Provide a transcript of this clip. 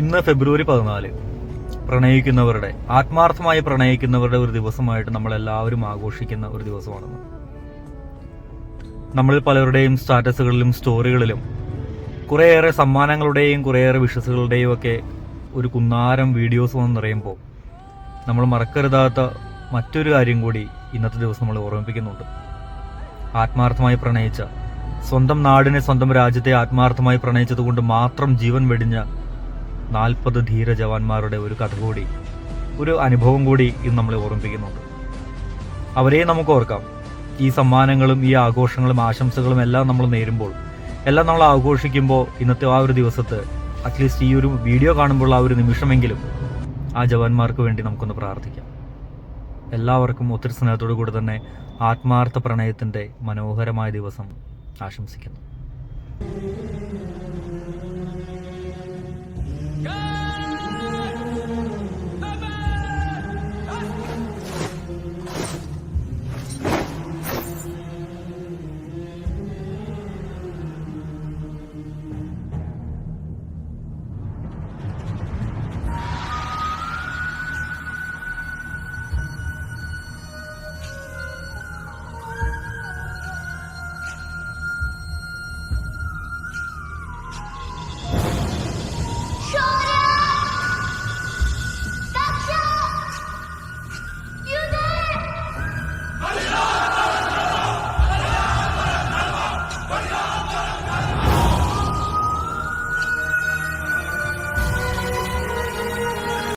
ഇന്ന് ഫെബ്രുവരി പതിനാല്. പ്രണയിക്കുന്നവരുടെ ആത്മാർത്ഥമായി പ്രണയിക്കുന്നവരുടെ ഒരു ദിവസമായിട്ട് നമ്മൾ എല്ലാവരും ആഘോഷിക്കുന്ന ഒരു ദിവസമാണെന്ന്. നമ്മൾ പലരുടെയും സ്റ്റാറ്റസുകളിലും സ്റ്റോറികളിലും കുറേയേറെ സമ്മാനങ്ങളുടെയും കുറേയേറെ വിഷസുകളുടെയും ഒക്കെ ഒരു കുന്നാരം വീഡിയോസ് വന്ന് നിറയുമ്പോൾ നമ്മൾ മറക്കരുതാത്ത മറ്റൊരു കാര്യം കൂടി ഇന്നത്തെ ദിവസം നമ്മൾ ഓർമ്മിപ്പിക്കുന്നുണ്ട്. ആത്മാർത്ഥമായി പ്രണയിച്ച സ്വന്തം നാടിനെ സ്വന്തം രാജ്യത്തെ ആത്മാർത്ഥമായി പ്രണയിച്ചതുകൊണ്ട് മാത്രം ജീവൻ വെടിഞ്ഞ നാൽപ്പത് ധീര ജവാന്മാരുടെ ഒരു കഥ കൂടി ഒരു അനുഭവം കൂടി ഇന്ന് നമ്മളെ ഓർമ്മിപ്പിക്കുന്നുണ്ട്. അവരെ നമുക്ക് ഓർക്കാം. ഈ സമ്മാനങ്ങളും ഈ ആഘോഷങ്ങളും ആശംസകളും എല്ലാം നമ്മൾ നേരുമ്പോൾ എല്ലാം നമ്മൾ ആഘോഷിക്കുമ്പോൾ ഇന്നത്തെ ആ ഒരു ദിവസത്ത് അറ്റ്ലീസ്റ്റ് ഈ ഒരു വീഡിയോ കാണുമ്പോൾ ആ ഒരു നിമിഷമെങ്കിലും ആ ജവാന്മാർക്ക് വേണ്ടി നമുക്കൊന്ന് പ്രാർത്ഥിക്കാം. എല്ലാവർക്കും ഒത്തിരി സ്നേഹത്തോടു കൂടി തന്നെ ആത്മാർത്ഥ പ്രണയത്തിന്റെ മനോഹരമായ ദിവസം ആശംസിക്കുന്നു.